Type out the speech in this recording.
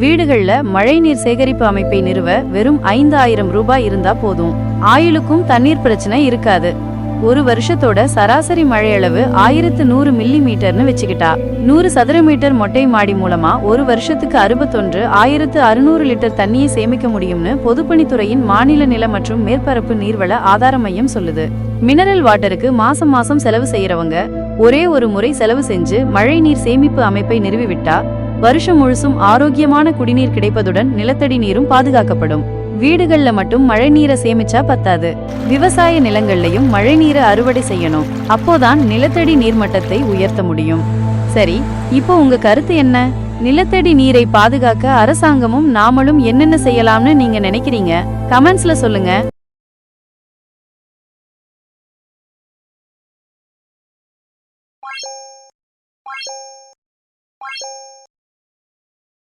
வீடுகளில் மழைநீர் சேகரிப்பு அமைப்பை நிறுவ வெறும் ஐந்து ஆயிரம் ரூபாய் இருந்தா போதும். ஆயுளுக்கும் தண்ணீர் பிரச்சனை இருக்காது. ஒரு வருஷத்தோட சராசரி மழையளவு ஆயிரத்து நூறு மில்லி மீட்டர்னு வச்சுக்கிட்டா. நூறு சதுர மீட்டர் மொட்டை மாடி மூலமா ஒரு வருஷத்துக்கு அறுபத்தொன்று ஆயிரத்து அறுநூறு லிட்டர் தண்ணியை சேமிக்க முடியும்னு பொதுப்பணித்துறையின் மாநில நில மற்றும் மேற்பரப்பு நீர்வள ஆதார மையம் சொல்லுது. மினரல் வாட்டருக்கு மாசம் மாசம் செலவு செய்யறவங்க ஒரே ஒரு முறை செலவு செஞ்சு மழைநீர் சேமிப்பு அமைப்பை நிறுவிவிட்டா வருஷம் முழுசும் ஆரோக்கியமான குடிநீர் கிடைப்பதுடன் நிலத்தடி நீரும் பாதுகாக்கப்படும். வீடுகள்ல மட்டும் மழை நீரை சேமிச்சா பத்தாது. விவசாய நிலங்கள்லயும் மழை நீரை அறுவடை செய்யணும். அப்போதான் நிலத்தடி நீர்மட்டத்தை உயர்த்த முடியும். சரி இப்போ உங்க கருத்து என்ன? நிலத்தடி நீரை பாதுகாக்க அரசாங்கமும் நாமளும் என்னென்ன செய்யலாம்னு நீங்க நினைக்கிறீங்க? கமெண்ட்ஸ்ல சொல்லுங்க.